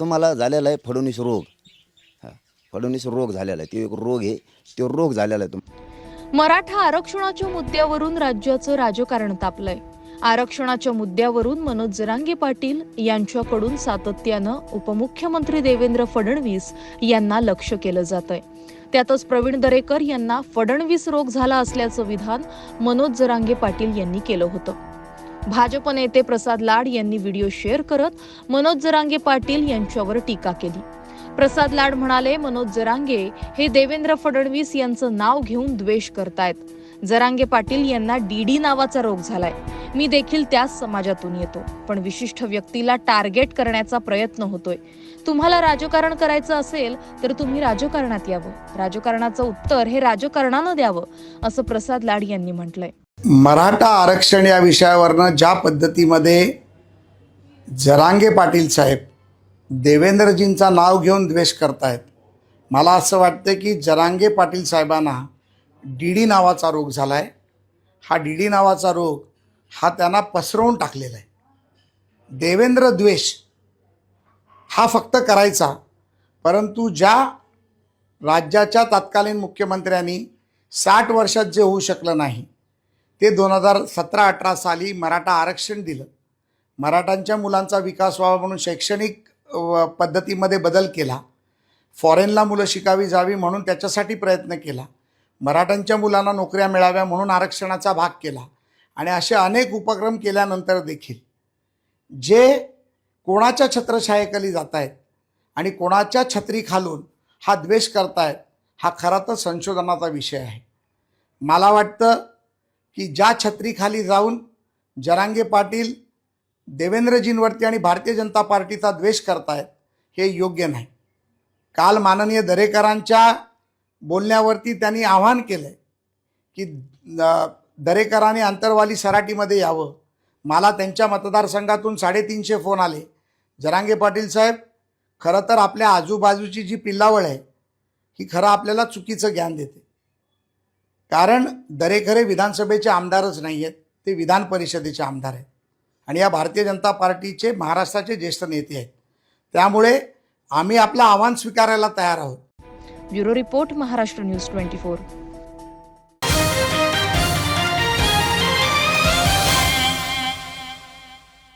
तुम्हाला झालेला आहे फडणवीस रोग. हा फडणवीस रोग झालेला आहे. तो एक रोग आहे. तो रोग झालेला आहे तुम मराठा आरक्षणाच्या मुद्द्यावरून राज्याचं राजकारण तापलंय. आरक्षणाच्या मुद्द्यावरून मनोज जरांगे पाटील यांच्याकडून सातत्यानं उपमुख्यमंत्री देवेंद्र फडणवीस यांना लक्ष केलं जात आहे त्यातच प्रवीण दरेकर यांना फडणवीस रोग झाला असल्याचं विधान मनोज जरांगे पाटील यांनी केलं होतं. भाजप नेते प्रसाद लाड यांनी व्हिडिओ शेअर करत मनोज जरांगे पाटील यांच्यावर टीका केली. प्रसाद लाड म्हणाले मनोज जरांगे हे देवेंद्र फडणवीस यांचं नाव घेऊन द्वेष करतायत. जरांगे पाटील यांना डीडी नावाचा रोग झालाय. मी देखील त्याच समाजातून येतो. पण विशिष्ट व्यक्तीला टार्गेट करण्याचा प्रयत्न होतोय. तुम्हाला राजकारण करायचं असेल तर तुम्ही राजकारणात यावं. राजकारणाचं उत्तर हे राजकारणानं द्यावं असं प्रसाद लाड यांनी म्हटलंय. मराठा आरक्षण या विषयावरनं ज्या पद्धतीमध्ये जरांगे पाटील साहेब देवेंद्रजींचा नाव घेऊन द्वेष करतायत मला असं वाटतं की जरांगे पाटील साहेबांना डी डी नावाचा रोग झाला आहे हा डी डी नावाचा रोग हा त्यांना पसरवून टाकलेला आहे. देवेंद्र द्वेष हा फक्त करायचा परंतु ज्या राज्याच्या तत्कालीन मुख्यमंत्र्यांनी साठ वर्षात जे होऊ शकलं नाही ते दोन हजार सतरा अठरा साली मराठा आरक्षण दिलं. मराठांच्या मुलांचा विकास व्हावा म्हणून शैक्षणिक पद्धतीमध्ये बदल केला. फॉरेनला मुलं शिकावी जावी म्हणून त्याच्यासाठी प्रयत्न केला. मराठ्यांच्या मुलांना नोकऱ्या मिळाव्या म्हणून आरक्षणाचा भाग केला. आणि असे अनेक उपक्रम केल्यानंतर देखील जे कोणाच्या छत्रछायेखाली जात आहेत आणि कोणाच्या छत्री खालून हा द्वेष करतायत हा खरा तर संशोधनाचा विषय आहे. मला वाटतं की ज्या छत्रीखाली जाऊन जरांगे पाटील देवेंद्रजींवरती आणि भारतीय जनता पार्टीचा द्वेष करतायत हे योग्य नाही. काल माननीय दरेकरांच्या बोलण्यावरती त्यांनी आव्हान केलं आहे की दरेकराने दरेकरांनी अंतरवाली सराटीमध्ये यावं. मला त्यांच्या मतदारसंघातून साडेतीनशे फोन आले. जरांगे पाटील साहेब खरं तर आपल्या आजूबाजूची जी पिल्लावळ आहे ही खरं आपल्याला चुकीचं ज्ञान देते. कारण दरेखरे विधानसभेचे आमदारच नाही आहेत ते विधान परिषदेचे आमदार आहेत. आणि या भारतीय जनता पार्टीचे महाराष्ट्राचे ज्येष्ठ नेते आहेत. त्यामुळे आम्ही आपलं आव्हान स्वीकारायला तयार आहोत. Bureau report Maharashtra news twenty four.